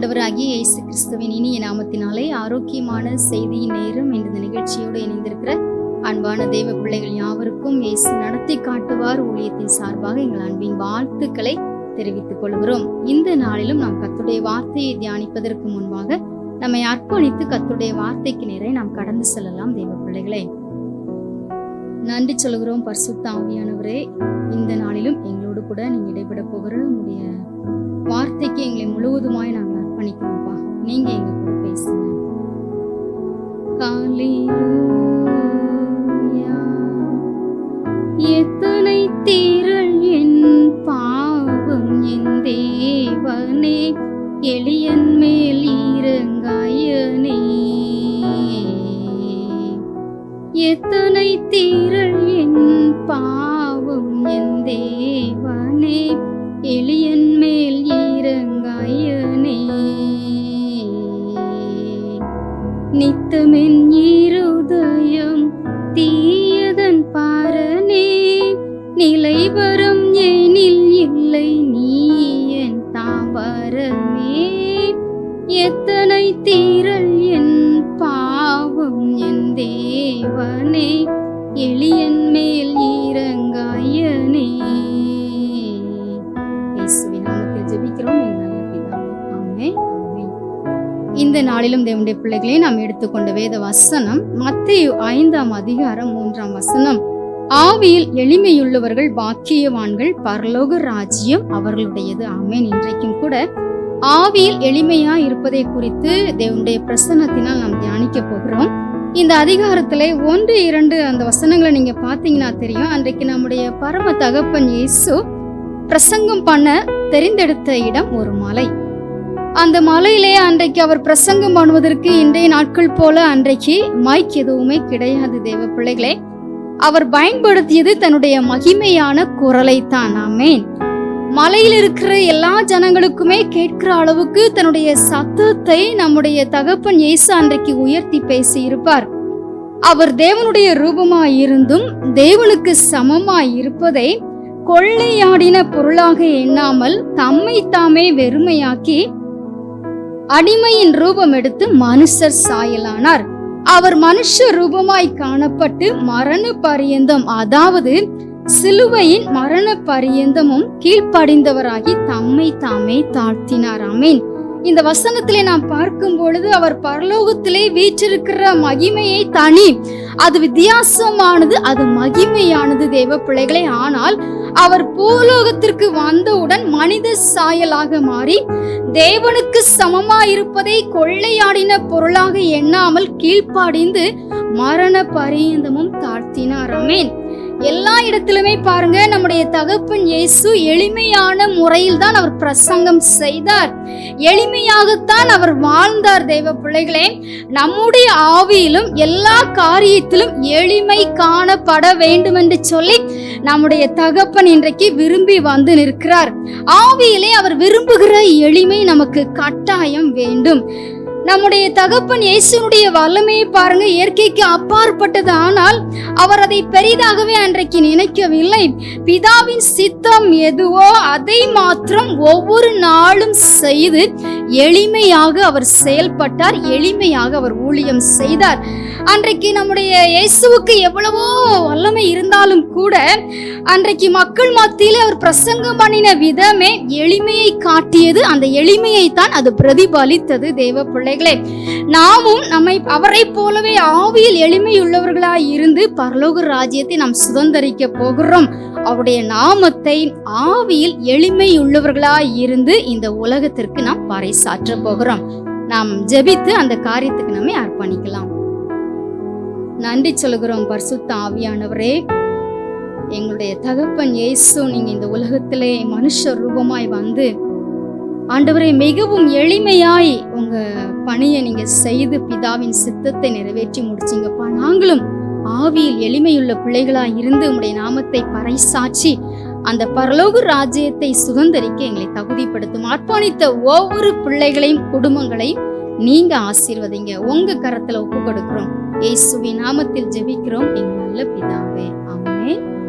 ஆண்டவராகிய இயேசு கிறிஸ்துவின் இனிய நாமத்தினாலே ஆரோக்கியமான செய்தியின் நேரம் என்ற இந்த நிகழ்ச்சியோடு இணைந்திருக்கிற அன்பான தெய்வ பிள்ளைகள் யாவருக்கும் இயேசு நடத்தி காட்டுவார் ஊழியத்தின் சார்பாக எங்கள் அன்பின் வாழ்த்துக்களை தெரிவித்துக் கொள்கிறோம். இந்த நாளிலும் நாம் கத்துடைய வார்த்தையை தியானிப்பதற்கு முன்பாக நம்மை அர்ப்பணித்து கத்துடைய வார்த்தைக்கு நேரே நாம் கடந்து செல்லலாம் தெய்வ பிள்ளைகளே. நன்றி சொல்கிறோம் பரிசுத்த ஆவியானவரே. இந்த நாளிலும் எங்களோடு கூட நீங்க இடைபெட போகிற உங்களுடைய வார்த்தைக்கு எங்களை முழுவதுமாய் நாங்கள் அர்ப்பணிக்கிறோம்ப்பா நீங்க எங்க கூட பேசுங்க காலேலூயா. எத்தனை தீரல் என் பாவம் என் தேவனே எளியன் நித்தமென் இருதயம் தீயதன் பாரனே நிலை வரும் ஏனில் இல்லை நீ என் தாவரமே. எத்தனை தீ நாளிலும் தேவனுடைய பிள்ளைகளே நாம் எடுத்துக்கொண்ட வேத வசனம் மத்திய ஐந்தாம் அதிகாரம் மூன்றாம் வசனம். ஆவியில் எளிமையுள்ளவர்கள் பாக்கியவான்கள் பரலோக ராஜ்யம் அவர்களுடையது. ஆமேன். இன்றைக்கும் கூட ஆவியில் எளிமையா இருப்பதை குறித்து தேவனுடைய பிரசன்னத்தினால் நாம் தியானிக்க போகிறோம். இந்த அதிகாரத்துல ஒன்று இரண்டு அந்த வசனங்களை நீங்க பாத்தீங்கன்னா தெரியும். அன்றைக்கு நம்முடைய பரம தகப்பன் இயேசு பிரசங்கம் பண்ண தெரிந்தெடுத்த இடம் ஒரு மலை. அந்த மலையிலே அன்றைக்கு அவர் பிரசங்கம் பண்ணுவதற்கு இன்றைய நாட்கள் போல அன்றைக்கு மைக் எதுவுமே கிடையாது தேவ பிள்ளைகளே. அவர் பயன்படுத்தியது தன்னுடைய மகிமையான குரலை தான் ஆமேன். மலையில் இருக்கிற எல்லா ஜனங்களுக்குமே கேட்கிற அளவுக்கு தன்னுடைய சத்தத்தை நம்முடைய தகப்பன் இயேசு அன்றைக்கு உயர்த்தி பேசி இருப்பார் அவர் தேவனுடைய ரூபமாய் இருந்தும் தேவனுக்கு சமமாய் இருப்பதை கொள்ளையாடின பொருளாக எண்ணாமல் தம்மை தாமே வெறுமையாக்கி அடிமையின் ரூபம் எடுத்து மனுஷர் சாயலானார். அவர் மனுஷ ரூபமாய் காணப்பட்டு மரண பரியந்தம் அதாவது சிலுவையின் மரண பரியந்தமும் கீழ்ப்படிந்தவராகி தம்மை தாமே தாழ்த்தினார். அமேன் இந்த வசனத்திலே நாம் பார்க்கும் பொழுது அவர் பரலோகத்திலே வீற்றிருக்கிற மகிமையை தனி. அது வித்தியாசமானது அது மகிமையானது தேவ பிள்ளைகளே. ஆனால் அவர் பூலோகத்திற்கு வந்தவுடன் மனித சாயலாக மாறி தேவனுக்கு சமமாயிருப்பதை கொள்ளையாடின பொருளாக எண்ணாமல் கீழ்ப்படிந்து மரண பரியந்தமும் தாழ்த்தினார். ஆமேன். எல்லா இடத்திலுமே பாருங்க நம்முடைய தகப்பன் இயேசு எளிமையான முறையில் தான் அவர் பிரசங்கம் செய்தார். எளிமையாகத்தான் அவர் வாழ்ந்தார் தெய்வ பிள்ளைகளே. நம்முடைய ஆவியிலும் எல்லா காரியத்திலும் எளிமை காணப்பட வேண்டும் என்று சொல்லி நம்முடைய தகப்பன் இன்றைக்கு விரும்பி வந்து நிற்கிறார். ஆவியிலே அவர் விரும்புகிற எளிமை நமக்கு கட்டாயம் வேண்டும். நம்முடைய தகப்பன் இயேசுனுடைய வல்லமையை பாருங்க இயற்கைக்கு அப்பாற்பட்டது. ஆனால் அவர் அதை பெரிதாகவே அன்றைக்கு நினைக்கவில்லை. பிதாவின் சித்தம் எதுவோ அதை மாத்திரம் ஒவ்வொரு நாளும் செய்து எளிமையாக அவர் செயல்பட்டார் எளிமையாக அவர் ஊழியம் செய்தார். அன்றைக்கு நம்முடைய இயேசுவுக்கு எவ்வளவோ வல்லமை இருந்தாலும் கூட அன்றைக்கு மக்கள் மத்தியில் அவர் பிரசங்கம் பண்ணின விதமே எளிமையை காட்டியது அந்த எளிமையை தான் அது பிரதிபலித்தது தேவ பிள்ளைகளே. நாமும் நம்மை அவரை போலவே ஆவியில் எளிமையுள்ளவர்களாய் இருந்து பரலோக ராஜ்யத்தை நாம் சுதந்திரிக்க போகிறோம். அவருடைய நாமத்தை ஆவியில் எளிமையுள்ளவர்களாய் இருந்து இந்த உலகத்திற்கு நாம் பறைசாற்ற போகிறோம். நாம் ஜெபித்து அந்த காரியத்துக்கு நம்ம அர்ப்பணிக்கலாம். நன்றி சொல்கிறோம் பரிசுத்த ஆவியானவரே. எங்களுடைய தகப்பன் இயேசு நீங்க இந்த உலகத்திலே மனுஷ ரூபமாய் வந்து ஆண்டவரை மிகவும் எளிமையாய் உங்க பணியை நீங்க செய்து பிதாவின் சித்தத்தை நிறைவேற்றி முடிச்சிங்கப்பா. நாங்களும் ஆவியில் எளிமையுள்ள பிள்ளைகளாய் இருந்து உங்களுடைய நாமத்தை பறைசாற்றி அந்த பரலோக ராஜ்யத்தை சுதந்திரிக்க எங்களை தகுதிப்படுத்தும். அர்ப்பணித்த ஒவ்வொரு பிள்ளைகளையும் குடும்பங்களையும் நீங்க ஆசீர்வதிங்க. உங்க கரத்துல ஒப்பு கொடுக்கிறோம். இயேசுவின் நாமத்தில் ஜெபிக்கிறோம். எங்க நல்ல பிதாவே. ஆமென்.